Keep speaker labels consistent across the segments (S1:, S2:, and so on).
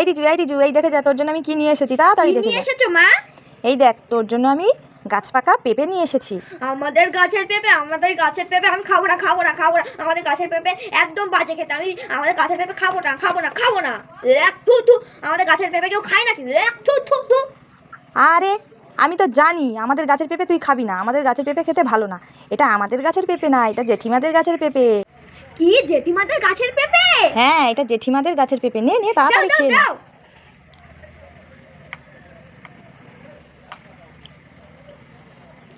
S1: এই রিজু এই রিজু এই দেখে যা তোর জন্য আমি কি নিয়ে এসেছি? তাড়াতাড়ি দেখে
S2: নিয়ে এসেছ মা?
S1: এই দেখ তোর জন্য আমি গাছ পাকা পেঁপে নিয়ে এসেছি।
S2: আমাদের গাছের পেঁপে আমাদের গাছের পেঁপে আমি খাব না খাব না খাব না। আমাদের গাছের পেঁপে একদম বাজে খেতে আমি আমাদের গাছের পেঁপে খাব না খাব না খাব না। এক থু থু। আমাদের গাছের পেঁপে কেউ খায় নাকি? এক থু থু থু।
S1: আরে আমি তো জানি আমাদের গাছের পেঁপে তুই খাবি না। আমাদের গাছের পেঁপে খেতে ভালো না। এটা আমাদের গাছের পেঁপে না এটা জেঠিমাদের গাছের পেঁপে।
S2: কি? জেঠিমাদের গাছের পেঁপে?
S1: হ্যাঁ এটা জেঠিমাদের গাছের পেঁপে। নে নে তাড়াতাড়ি খেয়ে নে।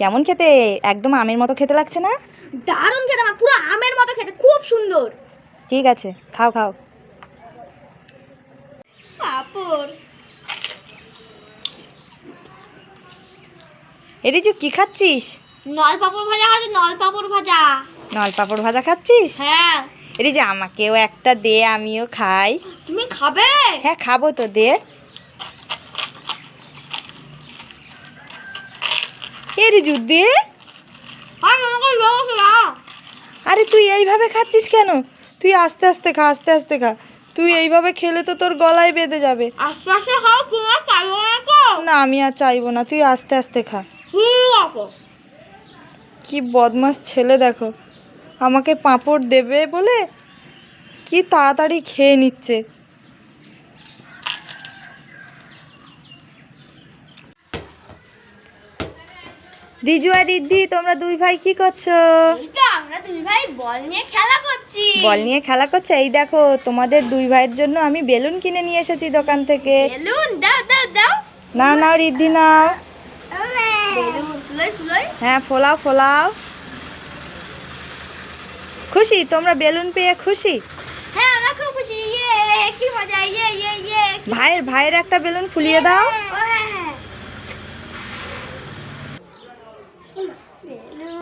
S1: কেমন খেতে? একদম আমের মতো খেতে লাগছে না?
S2: দারুণ খেতে আমার পুরো আমের মতো খেতে খুব সুন্দর।
S1: ঠিক আছে খাও খাও।
S2: পাপড়।
S1: যে কি খাচ্ছিস?
S2: নল পাপড় ভাজা আছে নল পাপড় ভাজা।
S1: নল পাপড় ভাজা খাচ্ছিস?
S2: হ্যাঁ।
S1: এটি যে আমাকেও একটা দে আমিও খাই।
S2: তুমি খাবে?
S1: হ্যাঁ খাব তো দে। এ রিজু দে
S2: আর
S1: তুই এইভাবে খাচ্ছিস কেন? তুই আস্তে আস্তে খা আস্তে আস্তে খা। তুই এইভাবে খেলে তো তোর গলায় বেঁধে যাবে।
S2: আস্তে আস্তে খাও তোমার পারব না তো।
S1: না আমি আর চাইব না তুই আস্তে আস্তে খা। কি বদমাস ছেলে দেখো। আমাকে পাঁপড় দেবে বলে কি তাড়াতাড়ি খেয়ে নিচ্ছে। রিজু আর রিদ্ধি তোমরা দুই ভাই কি করছ?
S2: আমরা দুই ভাই বল নিয়ে খেলা করছি।
S1: বল নিয়ে খেলা করছ? এই দেখো তোমাদের দুই ভাইয়ের জন্য আমি বেলুন কিনে নিয়ে এসেছি দোকান থেকে।
S2: বেলুন? দাও দাও দাও।
S1: নাও নাও। রিদ্ধি নাও হ্যাঁ ফোলাও ফোলাও। খুশি? তোমরা বেলুন পেয়ে খুশি?
S2: হ্যাঁ আমরা খুব খুশি। ইয়ে কি মজা ইয়ে ইয়ে ইয়ে।
S1: ভাইয়ের ভাইয়ের একটা বেলুন ফুলিয়ে দাও।
S2: ও হ্যাঁ হ্যাঁ। বেলুন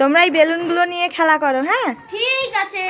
S1: তোমরা এই বেলুনগুলো নিয়ে খেলা করো হ্যাঁ?
S2: ঠিক আছে।